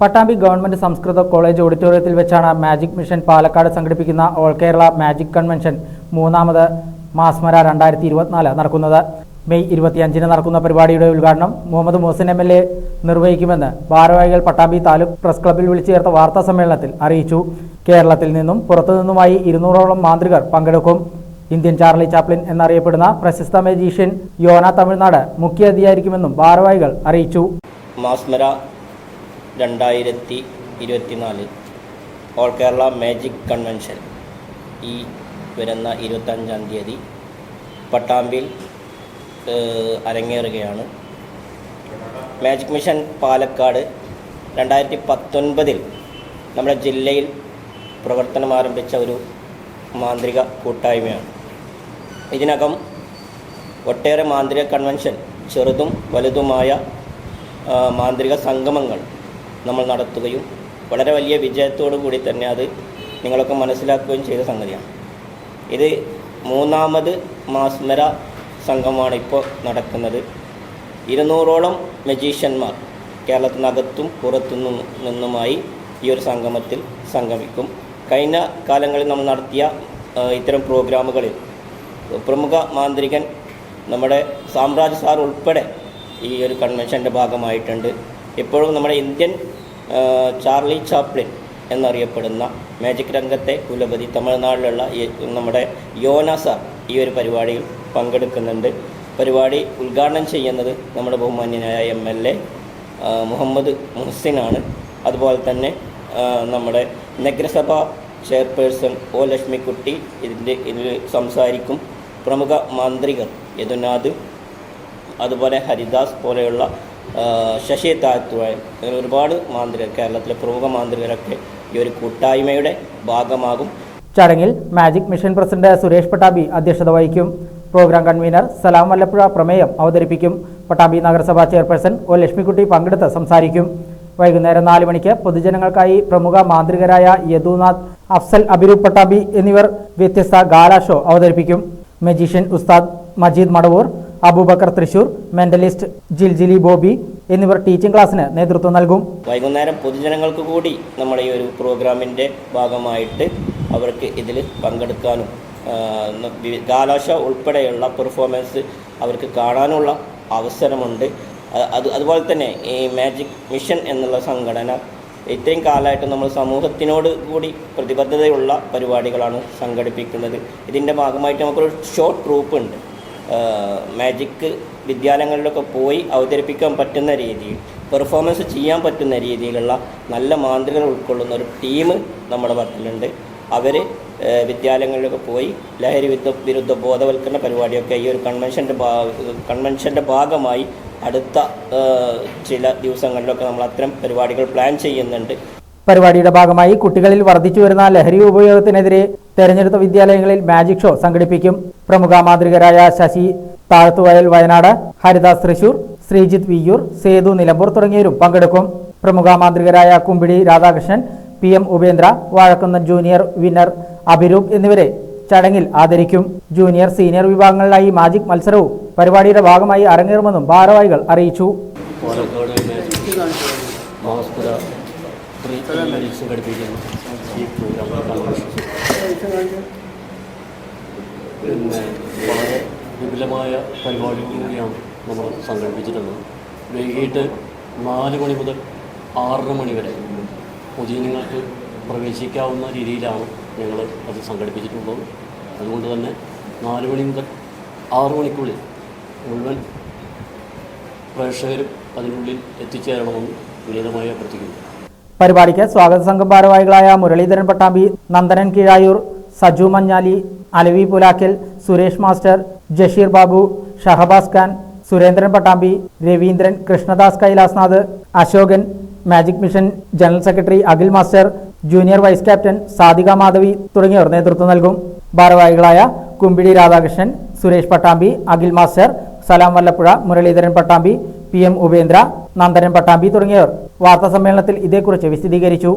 Pattambi government സംസ്കൃത college ഓഡിറ്റോറിയത്തിൽ വെച്ചാണ് മാജിക് മിഷൻ പാലക്കാട് സംഘടിപ്പിക്കുന്ന ഓൾ കേരള മാജിക് കൺവെൻഷൻ മൂന്നാമത് മാസ്മര രണ്ടായിരത്തി ഇരുപത്തിനാല് നടക്കുന്നത്. മെയ് ഇരുപത്തിയഞ്ചിന് നടക്കുന്ന പരിപാടിയുടെ ഉദ്ഘാടനം Muhammad Muhsin M L A നിർവഹിക്കുമെന്ന് ഭാരവാഹികൾ പട്ടാമ്പി താലൂക്ക് പ്രസ് ക്ലബ്ബിൽ വിളിച്ചു ചേർത്ത വാർത്താ സമ്മേളനത്തിൽ അറിയിച്ചു. കേരളത്തിൽ നിന്നും പുറത്തുനിന്നുമായി ഇരുന്നൂറോളം മാന്ത്രികർ പങ്കെടുക്കും. ഇന്ത്യൻ ചാർലി ചാപ്ലിൻ എന്നറിയപ്പെടുന്ന പ്രശസ്ത മജീഷ്യൻ യോന തമിഴ്നാട് മുഖ്യ അതിഥിയായിരിക്കുമെന്നും ഭാരവാഹികൾ അറിയിച്ചു. മാസ്മര രണ്ടായിരത്തി ഇരുപത്തിനാല് ഓൾ കേരള മാജിക് കൺവെൻഷൻ ഈ വരുന്ന ഇരുപത്തഞ്ചാം തീയതി പട്ടാമ്പിൽ അരങ്ങേറുകയാണ്. മാജിക് മിഷൻ പാലക്കാട് രണ്ടായിരത്തി പത്തൊൻപതിൽ നമ്മുടെ ജില്ലയിൽ പ്രവർത്തനം ആരംഭിച്ച ഒരു മാന്ത്രിക കൂട്ടായ്മയാണ്. ഇതിനകം ഒട്ടേറെ മാന്ത്രിക കൺവെൻഷൻ ചെറുതും വലുതുമായ മാന്ത്രിക സംഗമങ്ങൾ നമ്മൾ നടത്തുകയും വളരെ വലിയ വിജയത്തോടു കൂടി തന്നെ അത് നിങ്ങളൊക്കെ മനസ്സിലാക്കുകയും ചെയ്ത സംഗതിയാണ്. ഇത് മൂന്നാമത് മാസ്മര സംഘമാണ് ഇപ്പോൾ നടക്കുന്നത്. ഇരുന്നൂറോളം മജീഷ്യന്മാർ കേരളത്തിനകത്തും പുറത്തു നിന്നും- നിന്നുമായി ഈ ഒരു സംഗമത്തിൽ സംഗമിക്കും. കഴിഞ്ഞ കാലങ്ങളിൽ നമ്മൾ നടത്തിയ ഇത്തരം പ്രോഗ്രാമുകളിൽ പ്രമുഖ മാന്ത്രികൻ നമ്മുടെ സാമ്രാജ് സാർ ഉൾപ്പെടെ ഈ ഒരു കൺവെൻഷന്റെ ഭാഗമായിട്ടുണ്ട്. ഇപ്പോഴും നമ്മുടെ ഇന്ത്യൻ ചാർലി ചാപ്ലിൻ എന്നറിയപ്പെടുന്ന മാജിക് രംഗത്തെ കുലപതി തമിഴ്നാട്ടിലുള്ള നമ്മുടെ യോന സാർ ഈ ഒരു പരിപാടിയിൽ പങ്കെടുക്കുന്നുണ്ട്. പരിപാടി ഉദ്ഘാടനം ചെയ്യുന്നത് നമ്മുടെ ബഹുമാന്യനായ എം എൽ എ മുഹമ്മദ് മുഹസിനാണ്. അതുപോലെ തന്നെ നമ്മുടെ നഗരസഭ ചെയർപേഴ്സൺ ഒ ലക്ഷ്മിക്കുട്ടി ഇതിന്റെ ഇതിൽ സംസാരിക്കും. പ്രമുഖ മാന്ത്രികർ യദുനാഥ് അതുപോലെ ഹരിദാസ് പോലെയുള്ള ശശി താത്വായ് അങ്ങനെ ഒരുപാട് മാന്ത്രികർ കേരളത്തിലെ പ്രമുഖ മാന്ത്രികരൊക്കെ ഈ ഒരു കൂട്ടായ്മയുടെ ഭാഗമാകും. ചടങ്ങിൽ magic mission president Suresh Pattabi അധ്യക്ഷത വഹിക്കും. പ്രോഗ്രാം കൺവീനർ സലാം വല്ലപ്പുഴ പ്രമേയം അവതരിപ്പിക്കും. പട്ടാബി നഗരസഭാ ചെയർപേഴ്സൺ ഒ ലക്ഷ്മിക്കുട്ടി പങ്കെടുത്ത് സംസാരിക്കും. വൈകുന്നേരം നാല് മണിക്ക് പൊതുജനങ്ങൾക്കായി പ്രമുഖ മാന്ത്രികരായ യദുനാഥ് അഫ്സൽ അബിരൂപ് പട്ടാബി എന്നിവർ വ്യത്യസ്ത ഗാലാ ഷോ അവതരിപ്പിക്കും. മജീഷ്യൻ ഉസ്താദ് മജീദ് മടവൂർ അബൂബക്കർ തൃശൂർ മെന്റലിസ്റ്റ് ജിൽജിലി ബോബി എന്നിവർ ടീച്ചിംഗ് ക്ലാസ്സിന് നേതൃത്വം നൽകും. വൈകുന്നേരം പൊതുജനങ്ങൾക്ക് കൂടി നമ്മുടെ ഈ ഒരു പ്രോഗ്രാമിന്റെ ഭാഗമായിട്ട് അവർക്ക് ഇതിൽ പങ്കെടുക്കാനും കാലാശ ഉൾപ്പെടെയുള്ള പെർഫോമൻസ് അവർക്ക് കാണാനുള്ള അവസരമുണ്ട്. അത് അതുപോലെ തന്നെ ഈ മാജിക് മിഷൻ എന്നുള്ള സംഘടന ഇത്രയും കാലമായിട്ട് നമ്മൾ സമൂഹത്തിനോട് കൂടി പ്രതിബദ്ധതയുള്ള പരിപാടികളാണ് സംഘടിപ്പിക്കുന്നത്. ഇതിന്റെ ഭാഗമായിട്ട് നമുക്കൊരു ഷോർട്ട് ട്രൂപ്പ് ഉണ്ട് മാജിക് വിദ്യാലയങ്ങളിലൊക്കെ പോയി അവതരിപ്പിക്കാൻ പറ്റുന്ന രീതിയിൽ പെർഫോമൻസ് ചെയ്യാൻ പറ്റുന്ന രീതിയിലുള്ള നല്ല മാന്ത്രികൾ ഉൾക്കൊള്ളുന്ന ഒരു ടീം നമ്മുടെ പക്കലുണ്ട്. അവർ വിദ്യാലയങ്ങളിലൊക്കെ പോയി ലഹരി വിരുദ്ധ വിരുദ്ധ ബോധവൽക്കരണ പരിപാടിയൊക്കെ ഈ ഒരു കൺവെൻഷന്റെ ഭാഗ കൺവെൻഷന്റെ ഭാഗമായി അടുത്ത ചില ദിവസങ്ങളിലൊക്കെ നമ്മൾ അത്തരം പരിപാടികൾ പ്ലാൻ ചെയ്യുന്നുണ്ട്. പരിപാടിയുടെ ഭാഗമായി കുട്ടികളിൽ വർദ്ധിച്ചു വരുന്ന ലഹരി ഉപയോഗത്തിനെതിരെ തെരഞ്ഞെടുത്ത വിദ്യാലയങ്ങളിൽ മാജിക് ഷോ സംഘടിപ്പിക്കും പ്രമുഖ മാതൃകരായ ശശി താഴത്തുവയൽ വയനാട് ഹരിദാസ് തൃശൂർ ശ്രീജിത്ത് വിയ്യൂർ സേതു നിലമ്പൂർ തുടങ്ങിയവരും പങ്കെടുക്കും പ്രമുഖ മാന്ത്രികരായ Kumbidi Radhakrishnan P M Upendra Vazhakkunna junior winner Abhiroop എന്നിവരെ ചടങ്ങിൽ ആദരിക്കും ജൂനിയർ സീനിയർ വിഭാഗങ്ങളിലായി മാജിക് മത്സരവും പരിപാടിയുടെ ഭാഗമായി അരങ്ങേറുമെന്നും ഭാരവാഹികൾ അറിയിച്ചു Palakkad magic Maspura three company സംഘടിപ്പിക്കുന്നു ഈ പ്രോഗ്രാം പിന്നെ വളരെ വിപുലമായ പരിപാടികൾ കൂടിയാണ് നമ്മൾ സംഘടിപ്പിച്ചിട്ടുള്ളത്. വൈകിട്ട് നാല് മണി മുതൽ ആറര മണി വരെ പൊതുജനങ്ങൾക്ക് പ്രവേശിക്കാവുന്ന രീതിയിലാണ് ഞങ്ങൾ അത് സംഘടിപ്പിച്ചിട്ടുള്ളത്. അതുകൊണ്ട് തന്നെ നാല് മണി മുതൽ ആറ് മണിക്കുള്ളിൽ മുഴുവൻ പ്രേക്ഷകരും അതിനുള്ളിൽ എത്തിച്ചേരണമെന്ന് വിനീതമായി അഭ്യർത്ഥിക്കുന്നു. പരിപാടിക്ക് സ്വാഗത സംഘം ഭാരവാഹികളായ Muraleedharan Pattambi Nandanan Keezhayur Saju Manjali Alavi Pulakkal Suresh master Jasheer Babu Shahabaz Khan Surendran Pattambi Raveendran Krishnadas Kailasnath Ashokan magic mission general secretary Akhil master junior vice captain Sadhika Madhavi തുടങ്ങിയവർ നേതൃത്വം നൽകും. ഭാരവാഹികളായ Kumbidi Radhakrishnan Suresh Pattambi Akhil master Salam Vallappuzha Muraleedharan Pattambi P M Upendra Nandanan Pattambi തുടങ്ങിയവർ. വാർത്താ സമ്മേളനത്തിൽ ഇതേക്കുറിച്ച് വിശദീകരിച്ചു.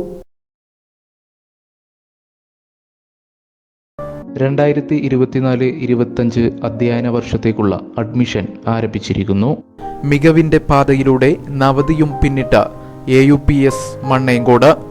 രണ്ടായിരത്തി ഇരുപത്തിനാല് ഇരുപത്തഞ്ച് അധ്യയന വർഷത്തേക്കുള്ള അഡ്മിഷൻ ആരംഭിച്ചിരിക്കുന്നു. മികവിന്റെ പാതയിലൂടെ നവതിയും പിന്നിട്ട A U P S Mannenkode